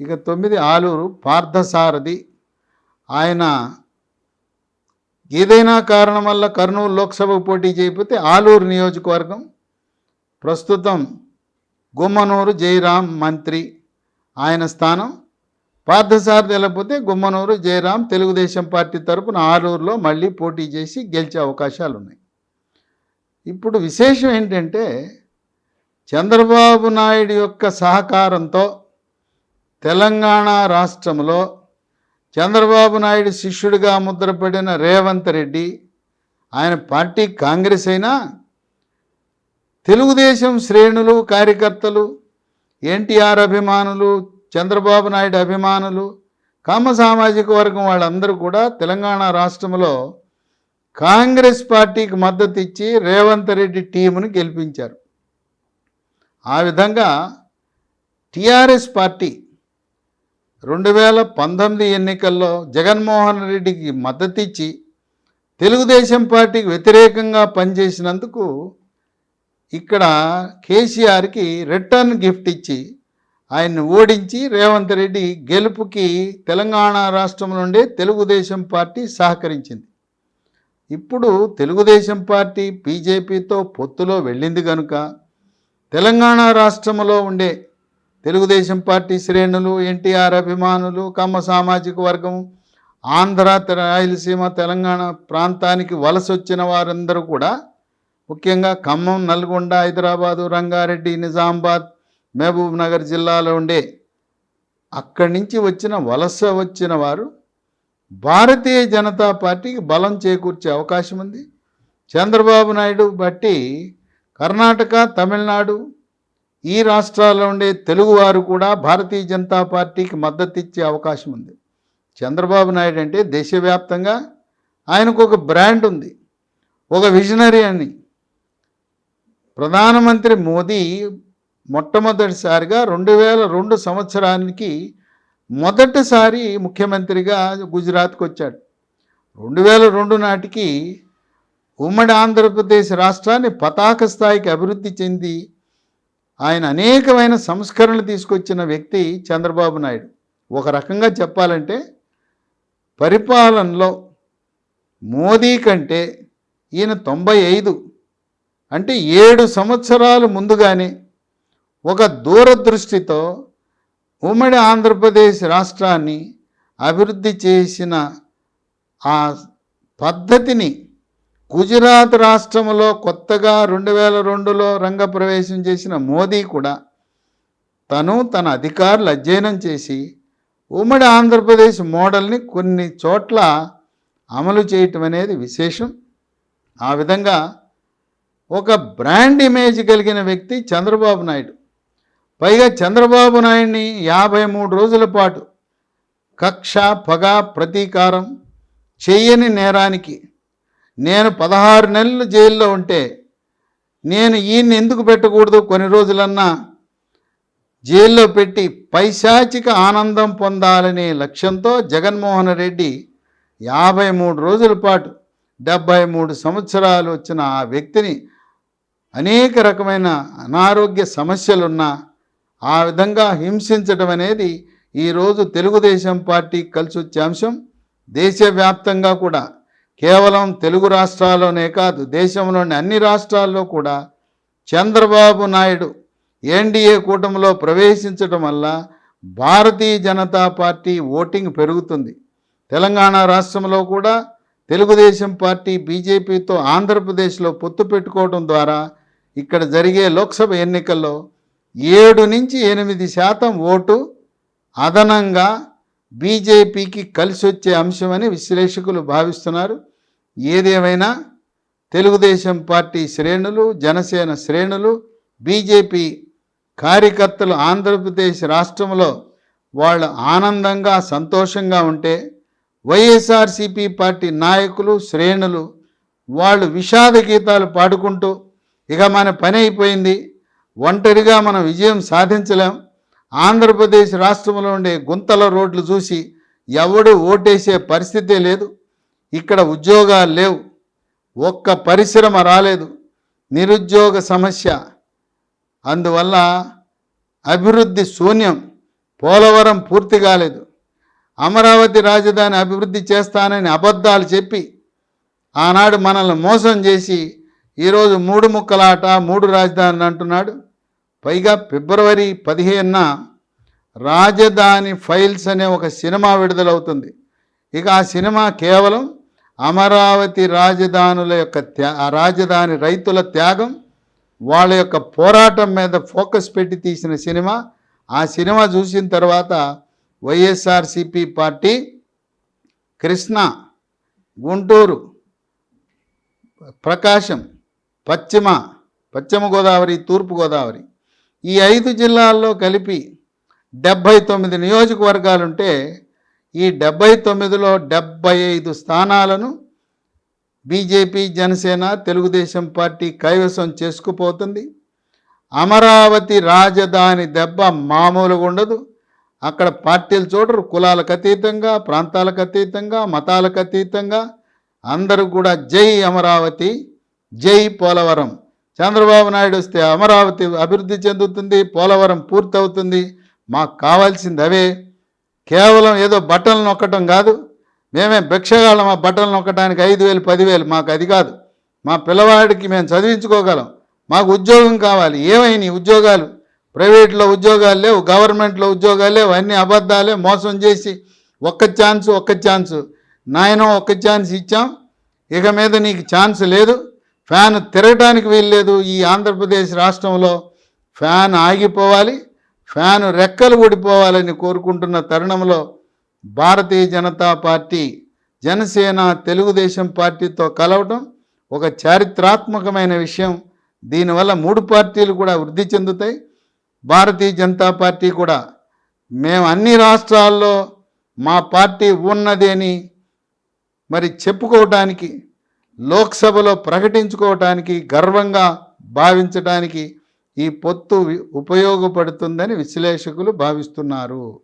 ఇక తొమ్మిది ఆలూరు పార్థసారథి. ఆయన ఏదైనా కారణం వల్ల కర్నూలు లోక్సభకు పోటీ చేయకపోతే ఆలూరు నియోజకవర్గం ప్రస్తుతం గుమ్మనూరు జయరాం మంత్రి ఆయన స్థానం. పార్థసారథి వెళ్ళకపోతే గుమ్మనూరు జయరాం తెలుగుదేశం పార్టీ తరపున ఆలూరులో మళ్ళీ పోటీ చేసి గెలిచే అవకాశాలు ఉన్నాయి ఇప్పుడు విశేషం ఏంటంటే చంద్రబాబు నాయుడు యొక్క సహకారంతో తెలంగాణ రాష్ట్రంలో చంద్రబాబు నాయుడు శిష్యుడిగా ముద్రపడిన రేవంత్ రెడ్డి ఆయన పార్టీ కాంగ్రెస్ అయినా తెలుగుదేశం శ్రేణులు కార్యకర్తలు ఎన్టీఆర్ అభిమానులు చంద్రబాబు నాయుడు అభిమానులు కామ సామాజిక వర్గం వాళ్ళందరూ కూడా తెలంగాణ రాష్ట్రంలో కాంగ్రెస్ పార్టీకి మద్దతు ఇచ్చి రేవంత్ రెడ్డి టీమును గెలిపించారు. ఆ విధంగా టిఆర్ఎస్ పార్టీ రెండు వేల పంతొమ్మిది ఎన్నికల్లో జగన్మోహన్ రెడ్డికి మద్దతిచ్చి తెలుగుదేశం పార్టీకి వ్యతిరేకంగా పనిచేసినందుకు ఇక్కడ కేసీఆర్కి రిటర్న్ గిఫ్ట్ ఇచ్చి ఆయన్ని ఓడించి రేవంత్ రెడ్డి గెలుపుకి తెలంగాణ రాష్ట్రం నుండే తెలుగుదేశం పార్టీ సహకరించింది. ఇప్పుడు తెలుగుదేశం పార్టీ బీజేపీతో పొత్తులో వెళ్ళింది కనుక తెలంగాణ రాష్ట్రంలో ఉండే తెలుగుదేశం పార్టీ శ్రేణులు ఎన్టీఆర్ అభిమానులు కమ్మ సామాజిక వర్గం ఆంధ్ర తె- రాయలసీమ తెలంగాణ ప్రాంతానికి వలస వచ్చిన వారందరూ కూడా ముఖ్యంగా ఖమ్మం నల్గొండ హైదరాబాదు రంగారెడ్డి నిజామాబాద్ మహబూబ్ నగర్ జిల్లాలో ఉండే అక్కడి నుంచి వచ్చిన వలస వచ్చిన వారు భారతీయ జనతా పార్టీకి బలం చేకూర్చే అవకాశం ఉంది. చంద్రబాబు నాయుడు బట్టి కర్ణాటక తమిళనాడు ఈ రాష్ట్రాల్లో ఉండే తెలుగువారు కూడా భారతీయ జనతా పార్టీకి మద్దతు ఇచ్చే అవకాశం ఉంది. చంద్రబాబు నాయుడు అంటే దేశవ్యాప్తంగా ఆయనకు ఒక బ్రాండ్ ఉంది. ఒక విజనరీ అని. ప్రధానమంత్రి మోదీ మొట్టమొదటిసారిగా రెండు వేల రెండు సంవత్సరానికి మొదటిసారి ముఖ్యమంత్రిగా గుజరాత్కి వచ్చాడు. రెండు వేల రెండు నాటికి ఉమ్మడి ఆంధ్రప్రదేశ్ రాష్ట్రాన్ని పతాక స్థాయికి అభివృద్ధి చెంది ఆయన అనేకమైన సంస్కరణలు తీసుకొచ్చిన వ్యక్తి చంద్రబాబు నాయుడు. ఒక రకంగా చెప్పాలంటే పరిపాలనలో మోదీ కంటే ఈయన తొంభై ఐదు అంటే ఏడు సంవత్సరాలు ముందుగానే ఒక దూరదృష్టితో ఉమ్మడి ఆంధ్రప్రదేశ్ రాష్ట్రాన్ని అభివృద్ధి చేసిన ఆ పద్ధతిని గుజరాత్ రాష్ట్రంలో కొత్తగా రెండు వేల రెండులో రంగప్రవేశం చేసిన మోదీ కూడా తను తన అధికారులు అధ్యయనం చేసి ఉమ్మడి ఆంధ్రప్రదేశ్ మోడల్ని కొన్ని చోట్ల అమలు చేయటం అనేది విశేషం. ఆ విధంగా ఒక బ్రాండ్ ఇమేజ్ కలిగిన వ్యక్తి చంద్రబాబు నాయుడు. పైగా చంద్రబాబు నాయుడిని యాభై మూడు రోజుల పాటు కక్ష పగ ప్రతీకారం చెయ్యని నేరానికి నేను పదహారు నెలలు జైల్లో ఉంటే నేను ఈయన్ని ఎందుకు పెట్టకూడదు కొన్ని రోజులన్నా? జైల్లో పెట్టి పైశాచిక ఆనందం పొందాలనే లక్ష్యంతో జగన్మోహన్ రెడ్డి యాభై మూడు రోజుల పాటు డెబ్భై మూడు సంవత్సరాలు వచ్చిన ఆ వ్యక్తిని అనేక రకమైన అనారోగ్య సమస్యలున్నా ఆ విధంగా హింసించడం అనేది ఈరోజు తెలుగుదేశం పార్టీ కలిసి వచ్చే అంశం. దేశవ్యాప్తంగా కూడా కేవలం తెలుగు రాష్ట్రాల్లోనే కాదు దేశంలోని అన్ని రాష్ట్రాల్లో కూడా చంద్రబాబు నాయుడు ఎన్డీఏ కూటమిలో ప్రవేశించడం వల్ల భారతీయ జనతా పార్టీ ఓటింగ్ పెరుగుతుంది. తెలంగాణ రాష్ట్రంలో కూడా తెలుగుదేశం పార్టీ బీజేపీతో ఆంధ్రప్రదేశ్లో పొత్తు పెట్టుకోవడం ద్వారా ఇక్కడ జరిగే లోక్సభ ఎన్నికల్లో ఏడు నుంచి ఎనిమిది శాతం ఓటు అదనంగా బీజేపీకి కలిసి వచ్చే అంశమని విశ్లేషకులు భావిస్తున్నారు. ఏదేమైనా తెలుగుదేశం పార్టీ శ్రేణులు జనసేన శ్రేణులు బీజేపీ కార్యకర్తలు ఆంధ్రప్రదేశ్ రాష్ట్రంలో వాళ్ళు ఆనందంగా సంతోషంగా ఉంటే వైఎస్ఆర్సీపీ పార్టీ నాయకులు శ్రేణులు వాళ్ళు విషాద గీతాలు పాడుకుంటూ ఇక మన పని అయిపోయింది ఒంటరిగా మనం విజయం సాధించలేం ఆంధ్రప్రదేశ్ రాష్ట్రంలో ఉండే గుంతల రోడ్లు చూసి ఎవడు ఓటేసే పరిస్థితే లేదు. ఇక్కడ ఉద్యోగాలు లేవు. ఒక్క పరిశ్రమ రాలేదు. నిరుద్యోగ సమస్య. అందువల్ల అభివృద్ధి శూన్యం. పోలవరం పూర్తి కాలేదు. అమరావతి రాజధాని అభివృద్ధి చేస్తానని అబద్ధాలు చెప్పి ఆనాడు మనల్ని మోసం చేసి ఈరోజు మూడు ముక్కలాట మూడు రాజధానులు అంటున్నాడు. పైగా ఫిబ్రవరి పదిహేనున రాజధాని ఫైల్స్ అనే ఒక సినిమా విడుదలవుతుంది. ఇక ఆ సినిమా కేవలం అమరావతి రాజధానుల యొక్క త్యా రాజధాని రైతుల త్యాగం వాళ్ళ యొక్క పోరాటం మీద ఫోకస్ పెట్టి తీసిన సినిమా. ఆ సినిమా చూసిన తర్వాత వైఎస్ఆర్సిపి పార్టీ కృష్ణ గుంటూరు ప్రకాశం పశ్చిమ పశ్చిమ గోదావరి తూర్పు గోదావరి ఈ ఐదు జిల్లాల్లో కలిపి డెబ్భై తొమ్మిది నియోజకవర్గాలుంటే ఈ డెబ్భై తొమ్మిదిలో డెబ్భై ఐదు స్థానాలను బీజేపీ జనసేన తెలుగుదేశం పార్టీ కైవసం చేసుకుపోతుంది. అమరావతి రాజధాని దెబ్బ మామూలుగా ఉండదు. అక్కడ పార్టీలు చూడరు. కులాలకు అతీతంగా ప్రాంతాలకు అతీతంగా మతాలకు అతీతంగా అందరూ కూడా జై అమరావతి జై పోలవరం. చంద్రబాబు నాయుడు వస్తే అమరావతి అభివృద్ధి చెందుతుంది పోలవరం పూర్తవుతుంది. మాకు కావాల్సింది అవే. కేవలం ఏదో బట్టలు నొక్కటం కాదు. మేమే భిక్షగాళ్ళం ఆ బట్టలు నొక్కడానికి ఐదు వేలు పదివేలు మాకు అది కాదు. మా పిల్లవాడికి మేము చదివించుకోగలం. మాకు ఉద్యోగం కావాలి. ఏమైనాయి ఉద్యోగాలు? ప్రైవేట్లో ఉద్యోగాలు లేవు గవర్నమెంట్లో ఉద్యోగాలు లేవు అన్ని అబద్ధాలే మోసం చేసి ఒక్క ఛాన్స్ ఒక్క ఛాన్స్. నాయనో ఒక్క ఛాన్స్ ఇచ్చాం. ఇక మీద నీకు ఛాన్స్ లేదు. ఫ్యాన్ తిరగటానికి వీల్లేదు ఈ ఆంధ్రప్రదేశ్ రాష్ట్రంలో ఫ్యాన్ ఆగిపోవాలి ఫ్యాన్ రెక్కలు ఊడిపోవాలని కోరుకుంటున్న తరుణంలో భారతీయ జనతా పార్టీ జనసేన తెలుగుదేశం పార్టీతో కలవటం ఒక చారిత్రాత్మకమైన విషయం. దీనివల్ల మూడు పార్టీలు కూడా వృద్ధి చెందుతాయి. భారతీయ జనతా పార్టీ కూడా మేము అన్ని రాష్ట్రాల్లో మా పార్టీ ఉన్నది అని మరి చెప్పుకోవటానికి లోక్సభలో ప్రకటించుకోవటానికి గర్వంగా భావించడానికి ఈ పొత్తు ఉపయోగపడుతుందని విశ్లేషకులు భావిస్తున్నారు.